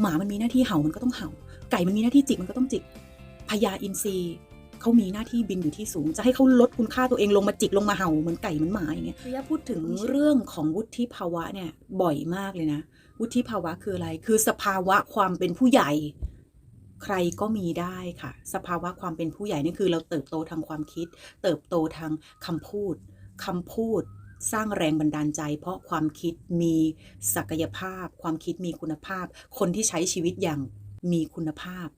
หมามันมีหน้าที่เห่ามันก็ต้องเห่า ไก่มันมีหน้าที่จิกมันก็ต้องจิกพญาอินทรีเขามีหน้าที่บินอยู่ที่สูง จะให้เขาลดคุณค่าตัวเองลงมาจิกลงมาเห่าเหมือนไก่เหมือนหมาอย่างเงี้ยระยะพูดถึงเรื่องของวุฒิภาวะเนี่ยบ่อยมากเลยนะ วุฒิภาวะคืออะไร คือสภาวะความเป็นผู้ใหญ่ ใครก็มีได้ค่ะ สภาวะความเป็นผู้ใหญ่นี่คือเราเติบโตทางความคิด เติบโตทางคำพูดคำพูด สร้างแรงบันดาลใจ เพราะความคิดมีศักยภาพ ความคิดมีคุณภาพ คนที่ใช้ชีวิตอย่างมีคุณภาพ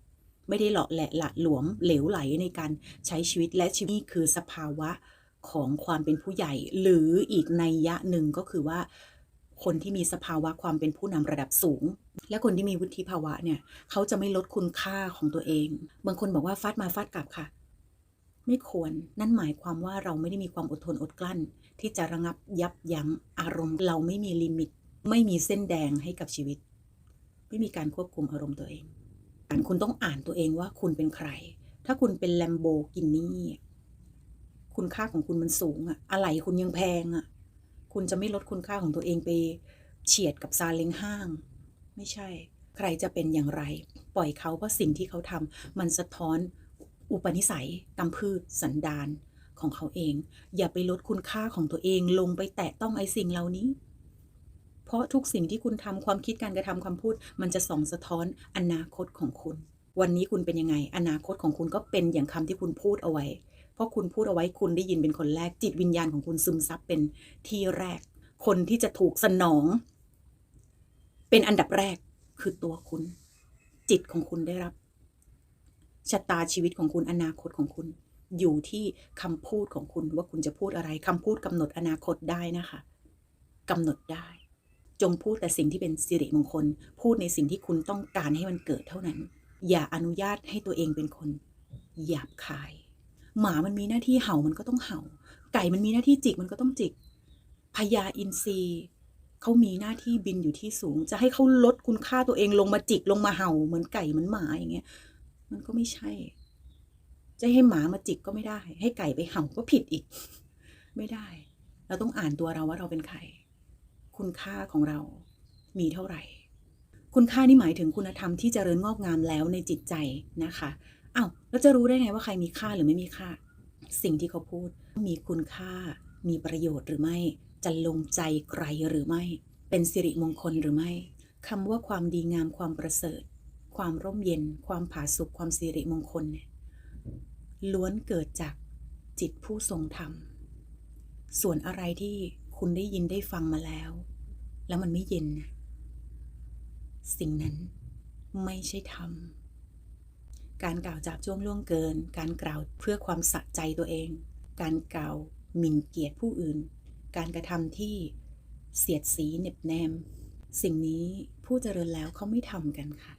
ไม่ได้หลาะแหละหละหลวมเหลวไหลในการใช้ชีวิตและชีวิตนี่คือสภาวะของความเป็นผู้ใหญ่ หรืออีกในยยะหนึ่งก็คือว่า คนที่มีสภาวะความเป็นผู้นำระดับสูง และคนที่มีวุฒิภาวะเนี่ยเขาจะไม่ลดคุณค่าของตัวเอง บางคนบอกว่าฟาดมาฟาดกลับค่ะ ไม่ควร นั่นหมายความว่าเราไม่ได้มีความอดทนอดกลั้น ที่จะระงับยับยั้งอารมณ์ เราไม่มีลิมิต ไม่มีเส้นแดงให้กับชีวิต ไม่มีการควบคุมอารมณ์ตัวเองอ่านคุณต้องอ่านตัวเองว่าคุณเป็นใคร ถ้าคุณเป็นแลมโบกินี่คุณค่าของคุณมันสูงอะอะไรคุณยังแพงอะคุณจะไม่ลดคุณค่าของตัวเองไปเฉียดกับซาเล้งห้าง ไม่ใช่ ใครจะเป็นอย่างไร ปล่อยเขาเพราะสิ่งที่เขาทำมันสะท้อน อุปนิสัยกำพืชสันดานของเขาเอง อย่าไปลดคุณค่าของตัวเองลงไปแตะต้องไอ้สิ่งเหล่านี้ เพราะทุกสิ่งที่คุณทำความคิดการกระทำคำพูด มันจะส่องสะท้อนอนาคตของคุณ วันนี้คุณเป็นยังไง อนาคตของคุณก็เป็นอย่างคำที่คุณพูดเอาไว้ เพราะคุณพูดเอาไว้คุณได้ยินเป็นคนแรกจิตวิญญาณของคุณซึมซับเป็นที่แรก คนที่จะถูกสนอง เป็นอันดับแรกคือตัวคุณ จิตของคุณได้รับ ชะตาชีวิตของคุณอนาคตของคุณ อยู่ที่คำพูดของคุณว่าคุณจะพูดอะไรคำพูดกำหนดอนาคตได้นะคะกำหนดได้ จงพูดแต่สิ่งที่เป็นสิริมงคล พูดในสิ่งที่คุณต้องการให้มันเกิดเท่านั้น อย่าอนุญาตให้ตัวเองเป็นคนหยาบคาย หมามันมีหน้าที่เห่ามันก็ต้องเห่า ไก่มันมีหน้าที่จิกมันก็ต้องจิกพญาอินทรีเขามีหน้าที่บินอยู่ที่สูง จะให้เขาลดคุณค่าตัวเองลงมาจิกลงมาเห่าเหมือนไก่เหมือนหมาอย่างเงี้ย มันก็ไม่ใช่ จะให้หมามาจิกก็ไม่ได้ ให้ไก่ไปเห่าก็ผิดอีก ไม่ได้ เราต้องอ่านตัวเราว่าเราเป็นใคร คุณค่าของเรามีเท่าไหร่ คุณค่านี่หมายถึงคุณธรรมที่เจริญงอกงามแล้วในจิตใจนะคะอ้าวแล้วจะรู้ได้ไงว่าใครมีค่าหรือไม่มีค่า สิ่งที่เขาพูดมีคุณค่า มีประโยชน์หรือไม่ จะลงใจใครหรือไม่ เป็นสิริมงคลหรือไม่คำว่าความดีงามความประเสริฐ ความร่มเย็น ความผาสุกความสิริมงคลเนี่ยล้วนเกิดจากจิตผู้ทรงธรรม ส่วนอะไรที่คุณได้ยินได้ฟังมาแล้ว แล้วมันไม่เย็นนะสิ่งนั้นไม่ใช่ธรรม การกล่าวจาบจ้วงล่วงเกิน การกล่าวเพื่อความสะใจตัวเอง การกล่าวหมิ่นเกียรติผู้อื่น การกระทำที่เสียดสีเหน็บแนม สิ่งนี้ผู้เจริญแล้วเขาไม่ทำกันค่ะ